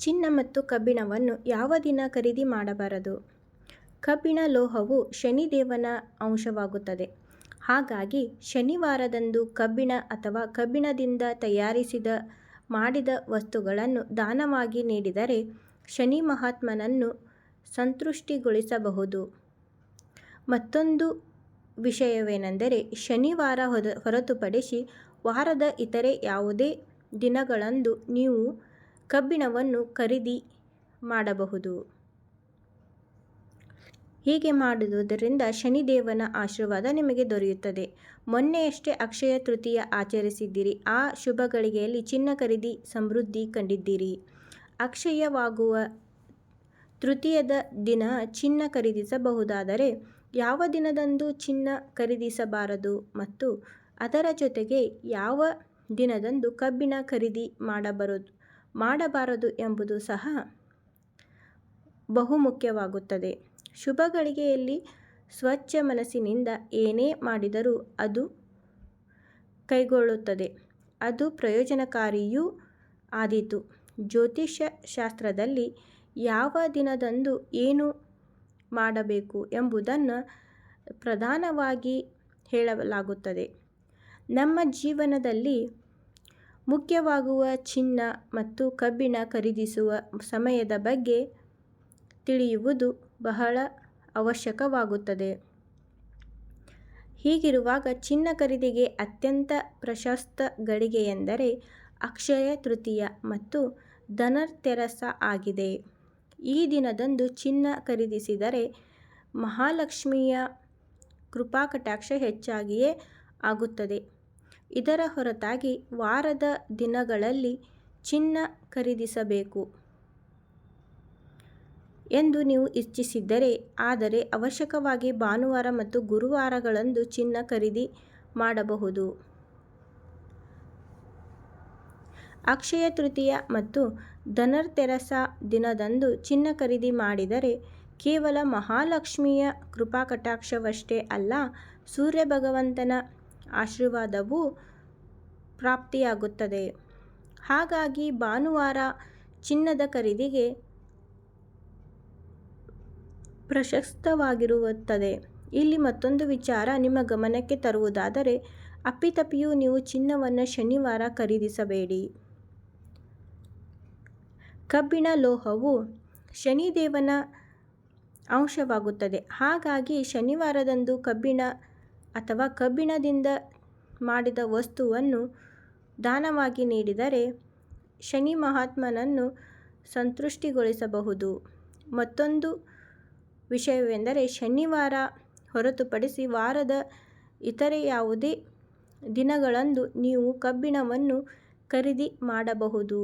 ಚಿನ್ನ ಮತ್ತು ಕಬ್ಬಿಣವನ್ನು ಯಾವ ದಿನ ಖರೀದಿ ಮಾಡಬಾರದು? ಕಬ್ಬಿಣ ಲೋಹವು ಶನಿದೇವನ ಅಂಶವಾಗುತ್ತದೆ. ಹಾಗಾಗಿ ಶನಿವಾರದಂದು ಕಬ್ಬಿಣ ಅಥವಾ ಕಬ್ಬಿಣದಿಂದ ತಯಾರಿಸಿದ, ಮಾಡಿದ ವಸ್ತುಗಳನ್ನು ದಾನವಾಗಿ ನೀಡಿದರೆ ಶನಿ ಮಹಾತ್ಮನನ್ನು ಸಂತುಷ್ಟಿಗೊಳಿಸಬಹುದು. ಮತ್ತೊಂದು ವಿಷಯವೇನೆಂದರೆ ಶನಿವಾರ ಹೊರತುಪಡಿಸಿ ವಾರದ ಇತರೆ ಯಾವುದೇ ದಿನಗಳಂದು ನೀವು ಕಬ್ಬಿಣವನ್ನು ಖರೀದಿ ಮಾಡಬಹುದು. ಹೀಗೆ ಮಾಡುವುದರಿಂದ ಶನಿದೇವನ ಆಶೀರ್ವಾದ ನಿಮಗೆ ದೊರೆಯುತ್ತದೆ. ಮೊನ್ನೆಯಷ್ಟೇ ಅಕ್ಷಯ ತೃತೀಯ ಆಚರಿಸಿದ್ದೀರಿ ಆ ಶುಭ ಗಳಿಗೆಯಲ್ಲಿ ಚಿನ್ನ ಖರೀದಿ ಸಮೃದ್ಧಿ ಕಂಡಿದ್ದೀರಿ. ಅಕ್ಷಯವಾಗುವ ತೃತೀಯದ ದಿನ ಚಿನ್ನ ಖರೀದಿಸಬಹುದಾದರೆ ಯಾವ ದಿನದಂದು ಚಿನ್ನ ಖರೀದಿಸಬಾರದು ಮತ್ತು ಅದರ ಜೊತೆಗೆ ಯಾವ ದಿನದಂದು ಕಬ್ಬಿಣ ಖರೀದಿ ಮಾಡಬಾರದು ಎಂಬುದು ಸಹ ಬಹುಮುಖ್ಯವಾಗುತ್ತದೆ. ಶುಭಗಳಿಗೆಯಲ್ಲಿ ಸ್ವಚ್ಛ ಮನಸ್ಸಿನಿಂದ ಏನೇ ಮಾಡಿದರೂ ಅದು ಕೈಗೊಳ್ಳುತ್ತದೆ. ಅದು ಪ್ರಯೋಜನಕಾರಿಯೂ ಆದೀತು. ಜ್ಯೋತಿಷ್ಯ ಶಾಸ್ತ್ರದಲ್ಲಿ ಯಾವ ದಿನದಂದು ಏನು ಮಾಡಬೇಕು ಎಂಬುದನ್ನು ಪ್ರಧಾನವಾಗಿ ಹೇಳಲಾಗುತ್ತದೆ. ನಮ್ಮ ಜೀವನದಲ್ಲಿ ಮುಖ್ಯವಾಗುವ ಚಿನ್ನ ಮತ್ತು ಕಬ್ಬಿಣ ಖರೀದಿಸುವ ಸಮಯದ ಬಗ್ಗೆ ತಿಳಿಯುವುದು ಬಹಳ ಅವಶ್ಯಕವಾಗುತ್ತದೆ. ಹೀಗಿರುವಾಗ ಚಿನ್ನ ಖರೀದಿಗೆ ಅತ್ಯಂತ ಪ್ರಶಸ್ತ ಗಳಿಗೆಯೆಂದರೆ ಅಕ್ಷಯ ತೃತೀಯ ಮತ್ತು ಧನತೆರಸ್ ಆಗಿದೆ. ಈ ದಿನದಂದು ಚಿನ್ನ ಖರೀದಿಸಿದರೆ ಮಹಾಲಕ್ಷ್ಮಿಯ ಕೃಪಾಕಟಾಕ್ಷ ಹೆಚ್ಚಾಗಿಯೇ ಆಗುತ್ತದೆ. ಇದರ ಹೊರತಾಗಿ ವಾರದ ದಿನಗಳಲ್ಲಿ ಚಿನ್ನ ಖರೀದಿಸಬೇಕು ಎಂದು ನೀವು ಇಚ್ಛಿಸಿದ್ದರೆ, ಆದರೆ ಅವಶ್ಯಕವಾಗಿ ಭಾನುವಾರ ಮತ್ತು ಗುರುವಾರಗಳಂದು ಚಿನ್ನ ಖರೀದಿ ಮಾಡಬಹುದು. ಅಕ್ಷಯ ತೃತೀಯ ಮತ್ತು ಧನರ್ತೆರಸ ದಿನದಂದು ಚಿನ್ನ ಖರೀದಿ ಮಾಡಿದರೆ ಕೇವಲ ಮಹಾಲಕ್ಷ್ಮಿಯ ಕೃಪಾಕಟಾಕ್ಷವಷ್ಟೇ ಅಲ್ಲ ಸೂರ್ಯಭಗವಂತನ ಆಶೀರ್ವಾದವೂ ಪ್ರಾಪ್ತಿಯಾಗುತ್ತದೆ. ಹಾಗಾಗಿ ಭಾನುವಾರ ಚಿನ್ನದ ಖರೀದಿಗೆ ಪ್ರಶಸ್ತವಾಗಿರುತ್ತದೆ. ಇಲ್ಲಿ ಮತ್ತೊಂದು ವಿಚಾರ ನಿಮ್ಮ ಗಮನಕ್ಕೆ ತರುವುದಾದರೆ, ಅಪ್ಪಿತಪ್ಪಿಯು ನೀವು ಚಿನ್ನವನ್ನು ಶನಿವಾರ ಖರೀದಿಸಬೇಡಿ. ಕಬ್ಬಿಣ ಲೋಹವು ಶನಿದೇವನ ಅಂಶವಾಗುತ್ತದೆ. ಹಾಗಾಗಿ ಶನಿವಾರದಂದು ಕಬ್ಬಿಣ ಅಥವಾ ಕಬ್ಬಿಣದಿಂದ ಮಾಡಿದ ವಸ್ತುವನ್ನು ದಾನವಾಗಿ ನೀಡಿದರೆ ಶನಿ ಮಹಾತ್ಮನನ್ನು ಸಂತುಷ್ಟಿಗೊಳಿಸಬಹುದು. ಮತ್ತೊಂದು ವಿಷಯವೆಂದರೆ ಶನಿವಾರ ಹೊರತುಪಡಿಸಿ ವಾರದ ಇತರೆ ಯಾವುದೇ ದಿನಗಳಂದು ನೀವು ಕಬ್ಬಿಣವನ್ನು ಖರೀದಿ ಮಾಡಬಹುದು.